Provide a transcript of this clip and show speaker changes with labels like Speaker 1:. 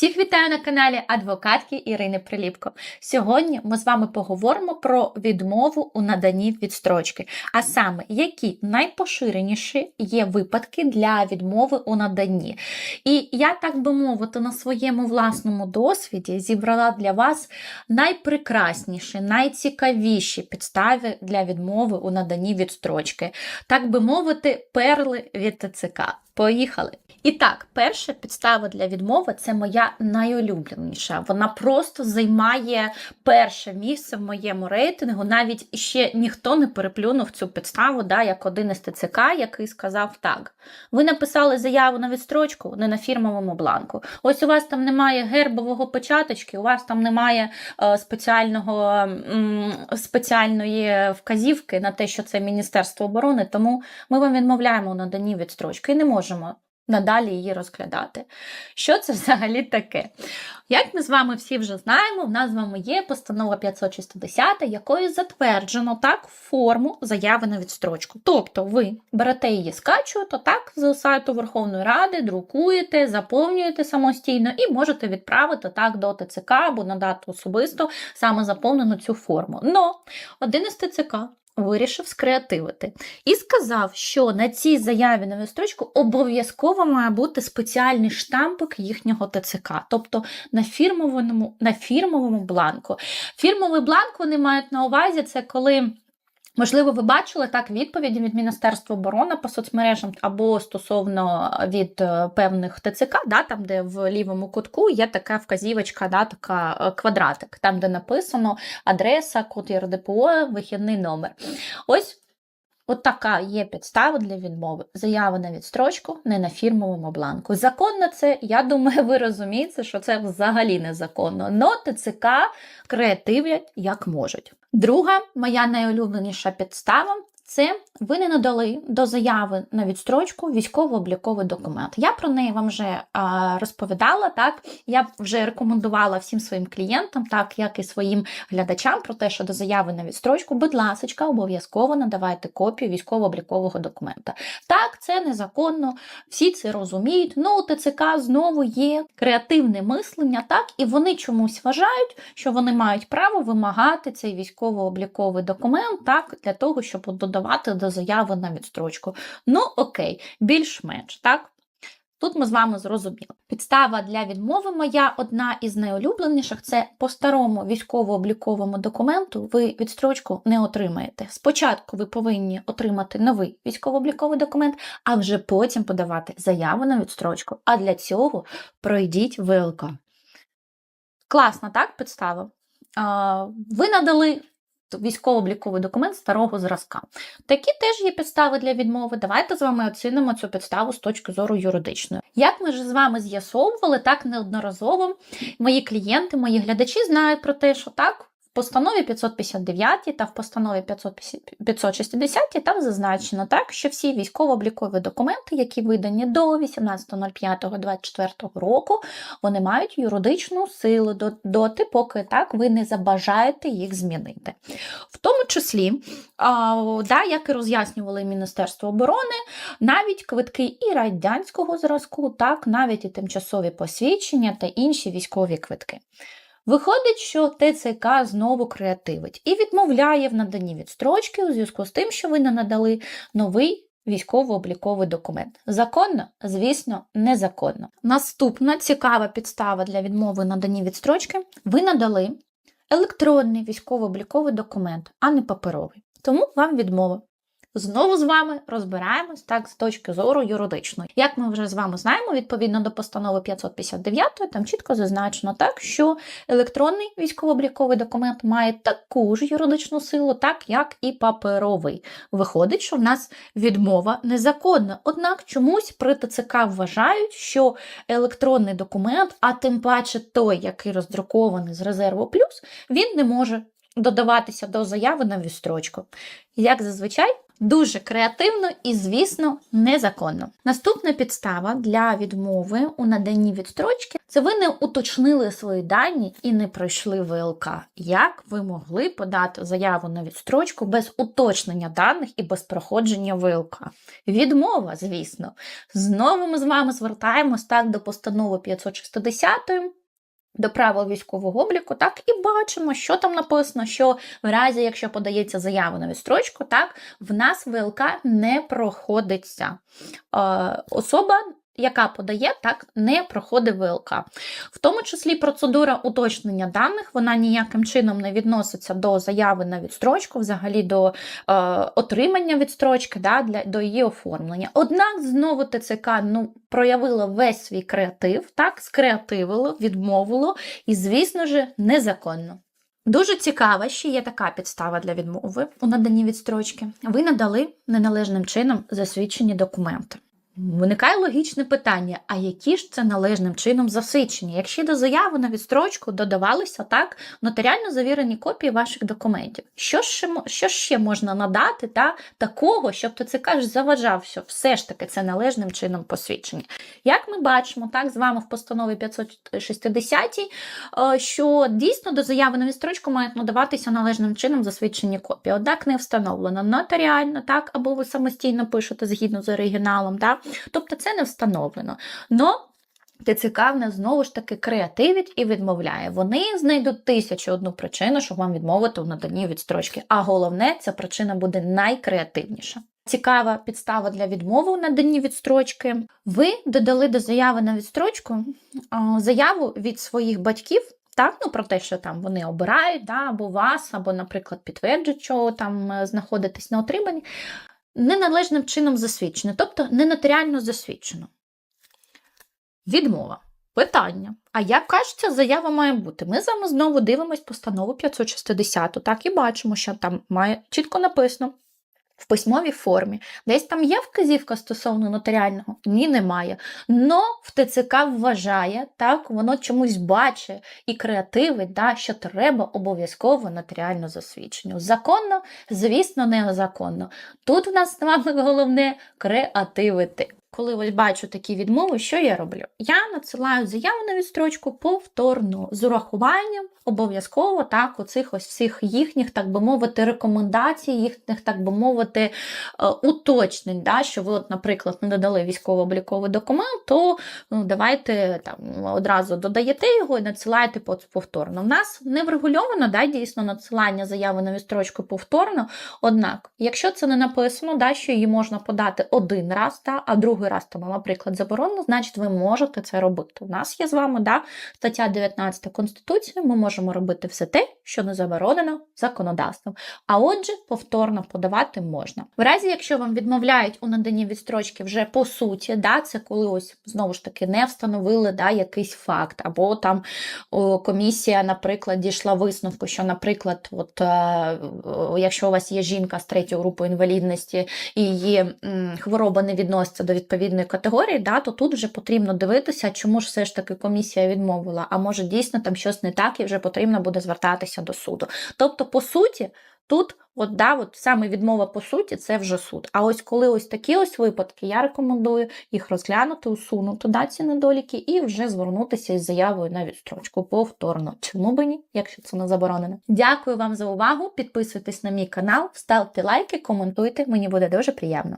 Speaker 1: Всіх вітаю на каналі адвокатки Ірини Приліпко. Сьогодні ми з вами поговоримо про відмову у наданні відстрочки, а саме, які найпоширеніші є випадки для відмови у наданні. І я, так би мовити, на своєму власному досвіді зібрала для вас найпрекрасніші, найцікавіші підстави для відмови у наданні відстрочки, так би мовити, перли від ТЦК. Поїхали! І так, перша підстава для відмови це моя найулюбленіша. Вона просто займає перше місце в моєму рейтингу. Навіть ще ніхто не переплюнув цю підставу, да, як один із ТЦК, який сказав так. Ви написали заяву на відстрочку не на фірмовому бланку. Ось у вас там немає гербового початочки, у вас там немає е, спеціального, м, спеціальної вказівки на те, що це Міністерство оборони, тому ми вам відмовляємо у наданні відстрочки і не можемо надалі її розглядати. Що це взагалі таке? Як ми з вами всі вже знаємо, в нас з вами є постанова 560, якою затверджено так форму заяви на відстрочку. Тобто ви берете її, скачуєте так з сайту Верховної Ради, друкуєте, заповнюєте самостійно і можете відправити так до ТЦК або надати особисто саме заповнену цю форму. Но один із ТЦК вирішив скреативити і сказав, що на цій заяві на відстрочку обов'язково має бути спеціальний штампик їхнього ТЦК, тобто на фірмовому, на фірмовому бланку. Фірмовий бланк вони мають на увазі це коли. Можливо, ви бачили так відповіді від Міністерства оборони по соцмережам або стосовно від е, певних ТЦК, да, там, де в лівому кутку є така вказівочка, да, така е, квадратик, там, де написано адреса, код ЄРДПО, вихідний номер. Ось От така є підстава для відмови. Заява на відстрочку не на фірмовому бланку. Законно це, я думаю, ви розумієте, що це взагалі незаконно. Но ТЦК креативлять як можуть. Друга, моя найулюбленіша підстава. Це ви не надали до заяви на відстрочку військово-обліковий документ. Я про неї вам вже а, розповідала. Так я вже рекомендувала всім своїм клієнтам, так як і своїм глядачам, про те, що до заяви на відстрочку, будь ласка, обов'язково надавайте копію військово-облікового документа. Так, це незаконно, всі це розуміють. Ну, у ТЦК знову є креативне мислення, так і вони чомусь вважають, що вони мають право вимагати цей військово-обліковий документ, так для того, щоб додавати до заяви на відстрочку. Ну, окей, більш-менш, так? Тут ми з вами зрозуміли. Підстава для відмови моя одна із найулюбленіших це по старому військово-обліковому документу ви відстрочку не отримаєте. Спочатку ви повинні отримати новий військово-обліковий документ, а вже потім подавати заяву на відстрочку. А для цього пройдіть ВЛК. Класна, так, підстава? Ви надали військово-обліковий документ старого зразка. Такі теж є підстави для відмови. Давайте з вами оцінимо цю підставу з точки зору юридичної. Як ми ж з вами з'ясовували, так неодноразово мої клієнти, мої глядачі знають про те, що так. Постанові 559 та в постанові 560 там зазначено так, що всі військово-облікові документи, які видані до 18.05.24 року, вони мають юридичну силу доти, поки так ви не забажаєте їх змінити. В тому числі, а, да, як і роз'яснювали Міністерство оборони, навіть квитки і радянського зразку, так, навіть і тимчасові посвідчення та інші військові квитки. Виходить, що ТЦК знову креативить і відмовляє в наданні відстрочки у зв'язку з тим, що ви не надали новий військово-обліковий документ. Законно? Звісно, незаконно. Наступна цікава підстава для відмови наданні відстрочки: ви надали електронний військово-обліковий документ, а не паперовий. Тому вам відмова. Знову з вами розбираємось так з точки зору юридичної. Як ми вже з вами знаємо, відповідно до постанови 559, там чітко зазначено так, що електронний військово-обліковий документ має таку ж юридичну силу, так як і паперовий. Виходить, що в нас відмова незаконна. Однак чомусь при ТЦК вважають, що електронний документ, а тим паче той, який роздрукований з резерву плюс, він не може додаватися до заяви на відстрочку. Як зазвичай, Дуже креативно і, звісно, незаконно. Наступна підстава для відмови у наданні відстрочки це ви не уточнили свої дані і не пройшли ВЛК. Як ви могли подати заяву на відстрочку без уточнення даних і без проходження ВЛК? Відмова, звісно. Знову ми з вами звертаємось так до постанови 560 до правил військового обліку, так і бачимо, що там написано, що в разі, якщо подається заява на відстрочку, так в нас ВЛК не проходиться. Е, особа, яка подає, так не проходить ВЛК. В тому числі процедура уточнення даних, вона ніяким чином не відноситься до заяви на відстрочку, взагалі до е, отримання відстрочки, да, для, до її оформлення. Однак знову ТЦК ну, проявило весь свій креатив, так, скреативило, відмовило і, звісно ж, незаконно. Дуже цікава, ще є така підстава для відмови у наданні відстрочки. Ви надали неналежним чином засвідчені документи. Виникає логічне питання: а які ж це належним чином засвідчені? Якщо до заяви на відстрочку додавалися так нотаріально завірені копії ваших документів, що ще, що ще можна надати та, такого, щоб ТЦК ж заважав, що все ж таки це належним чином посвідчені? Як ми бачимо, так з вами в постанові 560, е, що дійсно до заяви на відстрочку мають надаватися належним чином засвідчені копії. Однак не встановлено нотаріально, так, або ви самостійно пишете згідно з оригіналом, так? Тобто це не встановлено. Но ТЦК нас знову ж таки креативить і відмовляє. Вони знайдуть тисячу одну причину, щоб вам відмовити у наданні відстрочки. А головне, ця причина буде найкреативніша. Цікава підстава для відмови у наданні відстрочки. Ви додали до заяви на відстрочку заяву від своїх батьків. Так, ну про те, що там вони обирають, да, або вас, або, наприклад, підтверджують, що там е, знаходитесь на отриманні, неналежним чином засвідчено, тобто ненотаріально засвідчено. Відмова. Питання. А як кажеться, заява має бути? Ми з вами знову дивимось постанову 560, так і бачимо, що там має чітко написано. В письмовій формі. Десь там є вказівка стосовно нотаріального? Ні, немає. Но в ТЦК вважає, так, воно чомусь бачить і креативить, да, що треба обов'язково нотаріально засвідчення. Законно, звісно, незаконно. Тут в нас з вами головне креативити. Коли ось бачу такі відмови, що я роблю? Я надсилаю заяву на відстрочку повторно з урахуванням обов'язково так, оцих ось всіх їхніх, так би мовити, рекомендацій, їхніх, так би мовити, е, уточнень, да, що ви, от, наприклад, не додали військово-обліковий документ, то ну, давайте там одразу додаєте його і надсилаєте повторно. В нас не врегульовано да, дійсно надсилання заяви на відстрочку повторно. Однак, якщо це не написано, да, що її можна подати один раз, да, а другий раз там, наприклад, заборонено, значить ви можете це робити. У нас є з вами да, стаття 19 Конституції, ми можемо робити все те, що не заборонено законодавством. А отже, повторно подавати можна. В разі, якщо вам відмовляють у наданні відстрочки вже по суті, да, це коли ось знову ж таки не встановили да, якийсь факт, або там о, комісія, наприклад, дійшла висновку, що, наприклад, от, е, якщо у вас є жінка з третьої групи інвалідності і її м, хвороба не відноситься до відповідної категорії, да, то тут вже потрібно дивитися, чому ж все ж таки комісія відмовила, а може дійсно там щось не так і вже потрібно буде звертатися до суду. Тобто, по суті, тут от, да, от саме відмова по суті це вже суд. А ось коли ось такі ось випадки, я рекомендую їх розглянути, усунути да, ці недоліки і вже звернутися із заявою на відстрочку повторно. Чому би ні, якщо це не заборонено? Дякую вам за увагу. Підписуйтесь на мій канал, ставте лайки, коментуйте, мені буде дуже приємно.